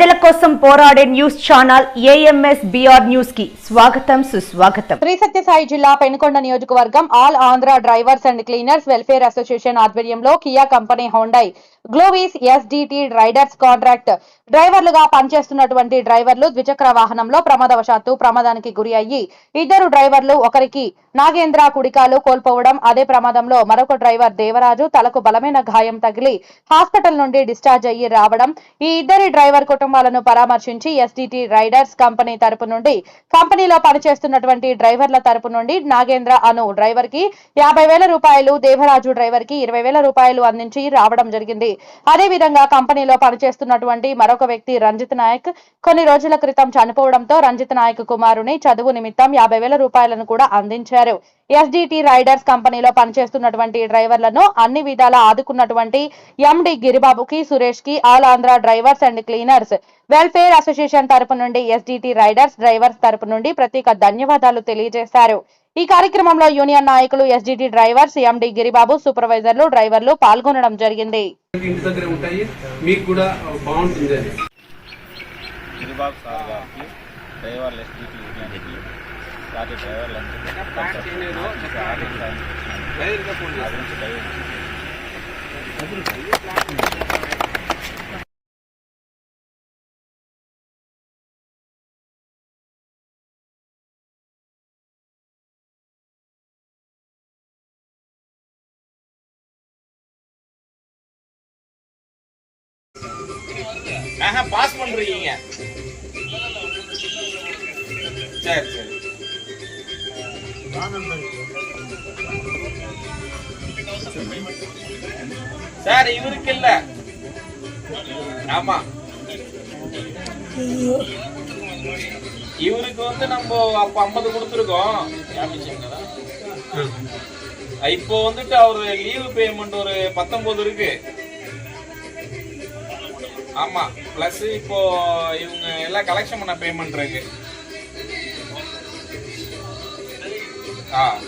కోసం పోరాడే news channel AMS BR న్యూస్కి స్వాగతం సుస్వాగతం. శ్రీ సత్యసాయి జిల్లా పెనుకొండ నియోజకవర్గం all Andhra drivers and cleaners welfare association ఆధ్వర్యంలో Kia company Hyundai Glovis SDT riders contract డ్రైవర్లుగా పనిచేస్తున్నటువంటి డ్రైవర్లు ద్విచక్ర వాహనంలో ప్రమాదవశాత్తు ప్రమాదానికి గురి అయ్యి ఇద్దరు డ్రైవర్లు ఒకరికి నాగేంద్ర కుడికాలు కోల్పోవడం అదే ప్రమాదంలో మరొక డ్రైవర్ దేవరాజు తలకు బలమైన గాయం తగిలి హాస్పిటల్ నుండి డిశ్చార్జ్ అయ్యి రావడం ఈ ఇద్దరి డ్రైవర్ కుటుంబాలను పరామర్శించి ఎస్డిటి రైడర్స్ కంపెనీ తరపు నుండి కంపెనీలో పనిచేస్తున్నటువంటి డ్రైవర్ల తరపు నుండి నాగేంద్ర అను డ్రైవర్కి యాభై వేల రూపాయలు దేవరాజు డ్రైవర్కి ఇరవై వేల రూపాయలు అందించి రావడం జరిగింది. అదే విధంగా కంపెనీలో పనిచేస్తున్నటువంటి మరొక వ్యక్తి రంజిత్ నాయక్ కొన్ని రోజుల క్రితం చనిపోవడంతో రంజిత్ నాయక్ కుమారుని చదువు నిమిత్తం యాభై వేల రూపాయలను కూడా అందించారు. ఎస్డిటి రైడర్స్ కంపెనీలో పనిచేస్తున్నటువంటి డ్రైవర్లను అన్ని విధాలా ఆదుకున్నటువంటి ఎండి గిరిబాబుకి సురేష్కి all Andhra drivers and cleaners welfare association తరపు నుండి ఎస్డిటి రైడర్స్ డ్రైవర్స్ తరపు నుండి ప్రత్యేక ధన్యవాదాలు తెలియజేశారు. ఈ కార్యక్రమంలో యూనియన్ నాయకులు ఎస్డిటి డ్రైవర్స్ ఎండి గిరిబాబు సూపర్వైజర్లు డ్రైవర్లు పాల్గొనడం జరిగింది. ఇంటి దగ్గర ఉంటాయి. మీకు కూడా బాగుంటుంది అది గిరిబాబు సార్ గారికి డ్రైవర్లు ఎస్టీటీ యూనియన్కి వాటి డ్రైవర్లందరికీ ஆஹா பாஸ் பண்றீங்க. சரி சரி. சார் இவருக்கு இல்ல. ஆமா. இவருக்கு வந்து நம்ம அப்ப ஐம்பது கொடுத்துருக்கோம். இப்போ வந்துட்டு அவரு லீவு பேமெண்ட் ஒரு பத்தொன்பது இருக்கு. ஆமா. பிளஸ் இப்போ இவங்க எல்லாம் கலெக்ஷன் பண்ண பேமெண்ட் இருக்கு. ஆ.